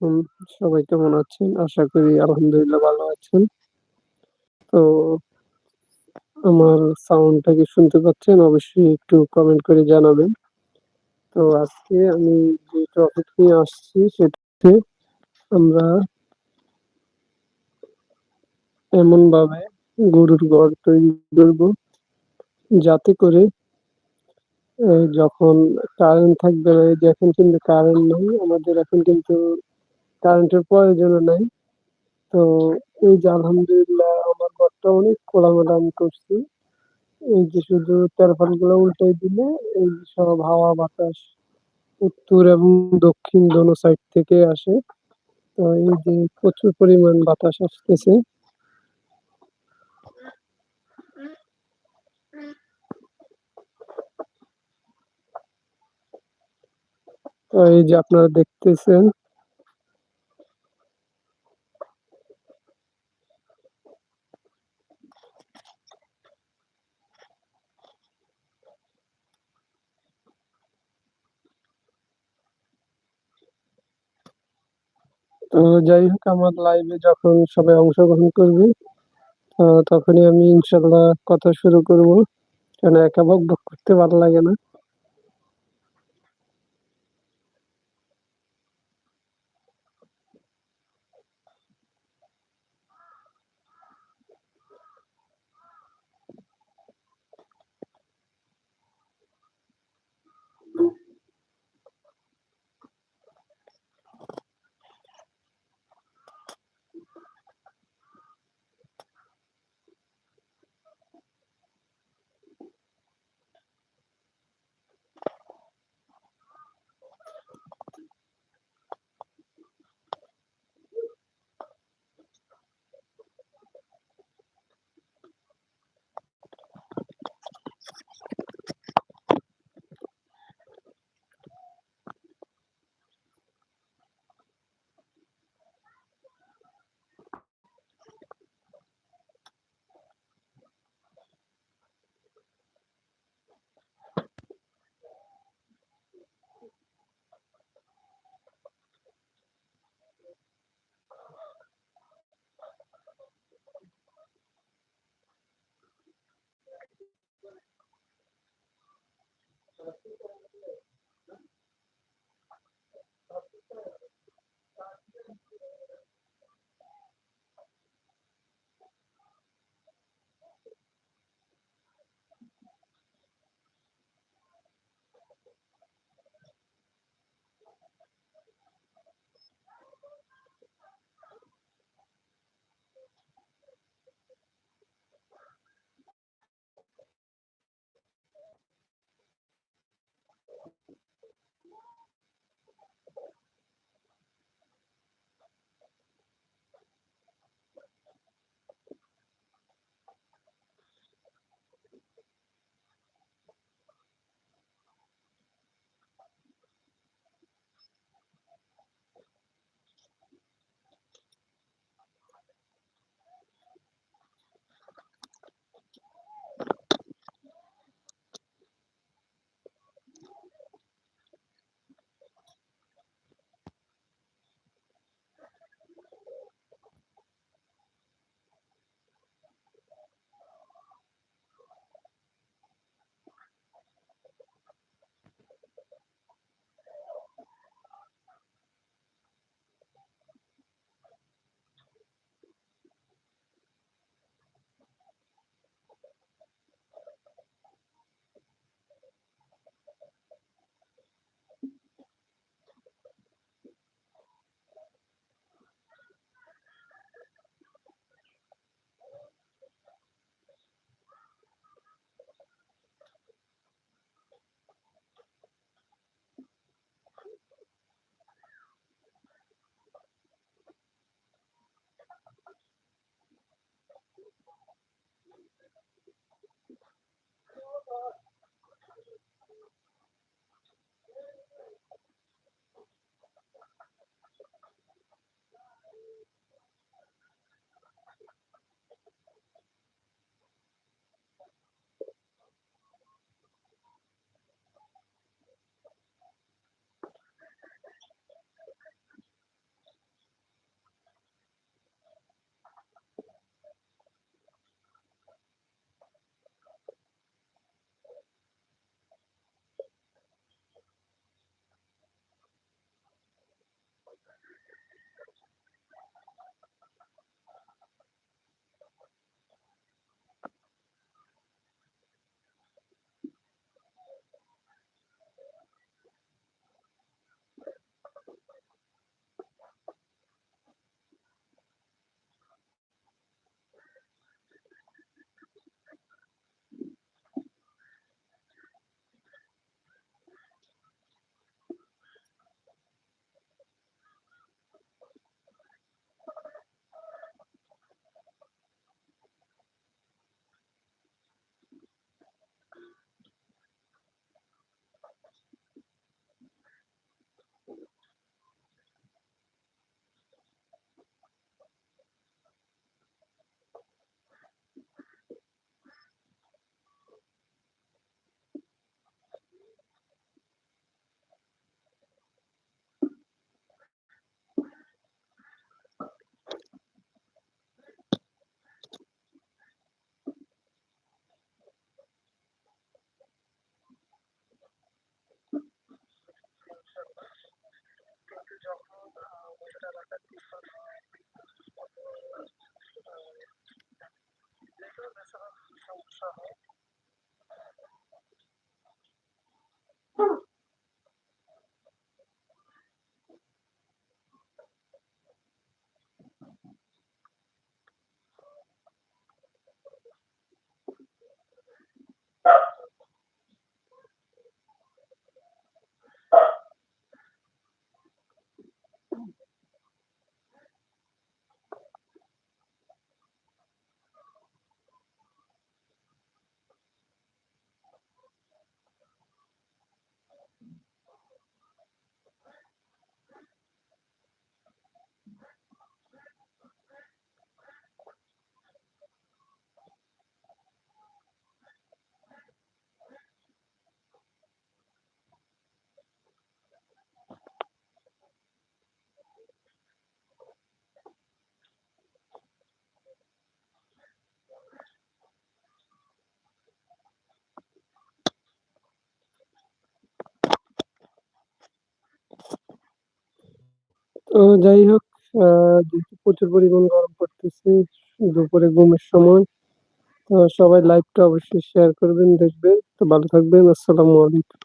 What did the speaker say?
আলাইকুম। সবাই কেমন আছেন? আশা করি আলহামদুলিল্লাহ ভালো আছেন। তো আমার সাউন্ডটা কি শুনতে পাচ্ছেন? অবশ্যই একটু কমেন্ট করে জানাবেন। তো আজকে আমি যে টপিক নিয়ে আসছি সেটা হচ্ছে আমরা এমনভাবে গরুর ঘর তৈরি করব যাতে করে যখন কারেন্ট থাকবে না, এখন কিন্তু কারেন্ট নেই। আমাদের এখন কিন্তু কারেন্টের প্রয়োজনও নাই। তো এই যে আলহামদুলিল্লাহ আমার ঘরটা অনেক খোলামেলা আমি করছি। এই যে শুধু তেরপালগুলো উল্টাই দিলে এই সব হাওয়া, বাতাস উত্তর এবং দক্ষিণ দোনো সাইড থেকে আসে। তো এই যে প্রচুর পরিমাণ বাতাস আসতেছে। এই যে আপনারা দেখতেছেন। তো যাই হোক, আমার লাইভে যখন সবাই অংশগ্রহণ করবে তখনই আমি ইনশাল্লাহ কথা শুরু করব। কেন একা বক করতে ভালো লাগে না। যখন ওয়েস্ট এলাকার তিপ্পান্ন সমস্যা হয় যাই হোক যেহেতু প্রচুর পরিমাণ গরম পড়তেছে, দুপুরে ঘুমের সময়। তো সবাই লাইভটা অবশ্যই শেয়ার করবেন, দেখবেন। তো ভালো থাকবেন। আসসালামু আলাইকুম।